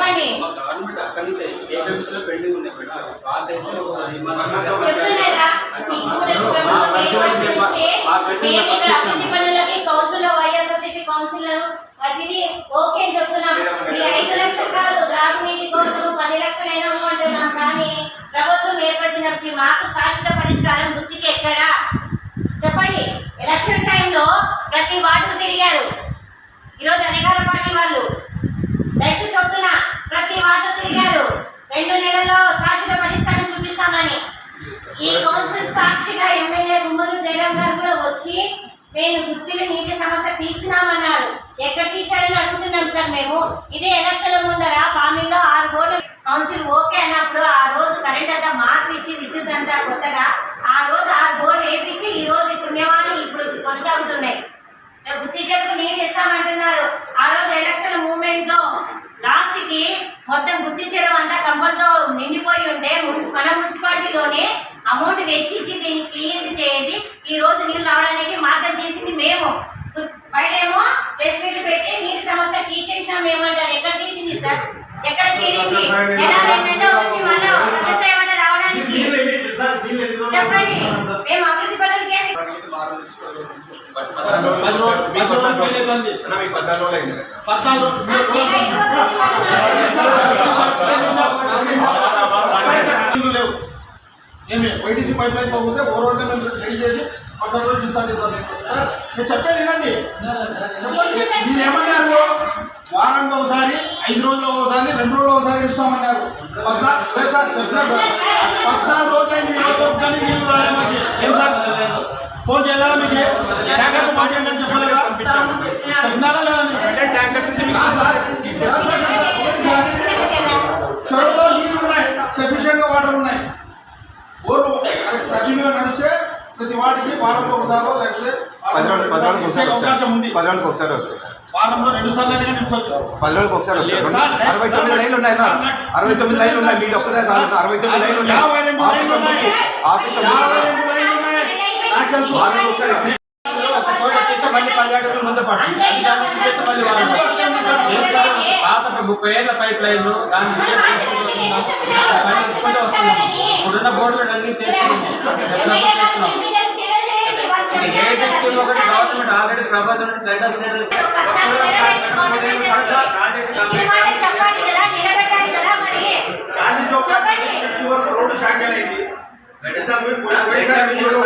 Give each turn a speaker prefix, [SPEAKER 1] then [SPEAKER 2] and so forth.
[SPEAKER 1] చెప్పండి.
[SPEAKER 2] మా లో
[SPEAKER 1] చెప్తున్నారా? ఈ పనులకి కౌన్సిల్ వైఎస్ఆర్సీపీ కౌన్సిల్ అది ఓకే చెప్తున్నాం. ఈ ఐదు లక్షలు కాదు త్రాగునీటి కోసం పది లక్షలు అయినా అంటున్నాం కానీ ప్రభుత్వం ఏర్పరిచినప్పుడు మాకు శాశ్వత పరిష్కారం గుర్తికి ఎక్కడా చెప్పండి. ఎలక్షన్ టైంలో ప్రతి వార్డుకు తిరిగారు ఈరోజు అధికార పార్టీ వాళ్ళు రైతు చెప్తున్నా ప్రతి వార్డు తిరిగారు రెండు నెలల్లో శాశ్వత పరిష్కారం చూపిస్తామని ఈ కౌన్సిల్ సాక్షిగా ఎమ్మెల్యే గుమ్మడి జయరాం గారు కూడా వచ్చి మేము గుర్తులు నీటి సమస్య తీర్చినామన్నారు. ఎక్కడ తీర్చారని అడుగుతున్నాం సార్ మేము. ఇదే ఎలక్షన్ల ముందర పామిల్లో ఆరు కోట్లు కౌన్సిల్ ఓకే అన్నప్పుడు ఆ రోజు కరెంట్ అంతా మార్పిచ్చి విద్యుత్ అంతా కొత్తగా ఆ రోజు ఆరు కోట్లు వేపించి ఈ రోజు పుణ్యమాని ఇప్పుడు కొనసాగుతున్నాయి. గుర్తించేందుకు నీళ్ళు ఇస్తామంటున్నారు ఆ రోజు ఎలక్షన్ మూమెంట్లో లాస్ట్కి మొత్తం గుర్తించడం అంతా ఈ రోజు నీళ్ళు రావడానికి మార్గం చేసింది మేము. బయటేమో ప్రెస్ మీట్ పెట్టి నీటి సమస్య తీర్చేసినాం ఏమంటారు ఎక్కడ తీర్చింది సార్? ఎక్కడ తీరింది? ఎలా మళ్ళా రావడానికి? చెప్పండి. మేము అభివృద్ధి పనులకి
[SPEAKER 3] పద్నాలుగు
[SPEAKER 4] పద్నాలుగు నీళ్ళు లేవు ఐటీసీ పైప్ లైన్ పోతే ఓ రోజు మేము రెడీ చేసి పద్నాలుగు రోజులు ఇన్స్టాల్ చేద్దాం సార్ నేను చెప్పేది వినండి. మీరు ఏమన్నారు? వారానికి ఒకసారి ఐదు రోజులు ఒకసారి రెండు రోజులు ఒకసారి ఇస్తామన్నారు పద్నాలుగు సార్ చెప్తున్నారు సార్. పద్నాలుగు రోజులైంది అయింది ఈ ఒక్కని నీళ్ళు రాలే మాకు. ఏం సార్? ఫోన్ చేయలేదా మీకు? ట్యాంకర్ మాట్లాడని చెప్పలేదా? చెప్పినారా లేదా మీకు? ఆ సార్, సార్, సార్, సార్, చెరువులో నీళ్ళు ఉన్నాయి సఫిషియెంట్గా వాటర్ ఉన్నాయి ఊరు కంటిన్యూగా నడిస్తే ప్రతి వాడికి వారంలో ఒకసారి లేకపోతే
[SPEAKER 3] పది రోజులు పది రోజులకు
[SPEAKER 4] ఇచ్చే
[SPEAKER 3] ఒకసారి
[SPEAKER 4] అవకాశం ఉంది.
[SPEAKER 3] పది రోజులకు ఒకసారి వస్తాయి.
[SPEAKER 4] వారంలో రెండు సార్లు అయినా నిలిచవచ్చు
[SPEAKER 3] పది రోజులకు ఒకసారి
[SPEAKER 4] సార్,
[SPEAKER 3] అరవై తొమ్మిది లైన్లు ఉన్నాయి అరవై తొమ్మిది లైన్లు ఉన్నాయి. మీది ఒక్కదే కాదు. అరవై తొమ్మిది లైన్లు ఉన్నాయి. ఆఫీస్ ఒకసారి మళ్ళీ పది అడుగులు ముందు పడుతుంది.
[SPEAKER 2] పాత ముప్పై ఏళ్ళ పైప్ లైన్లు దాన్ని ఇప్పుడున్న బోర్డులు అన్ని చేసుకున్నాం గవర్నమెంట్ ఆల్రెడీ ప్రభుత్వం టెండర్స్
[SPEAKER 1] చెప్పండి కదా నిలబెట్టాలి కదా మరి
[SPEAKER 4] గాంధీ చౌక్
[SPEAKER 1] చెప్పండి.
[SPEAKER 4] చర్చి వరకు రోడ్డు శాంక్షన్ అయింది ఎంత మీరు పోయి- పోయినసారి మీరు
[SPEAKER 2] చెప్పండి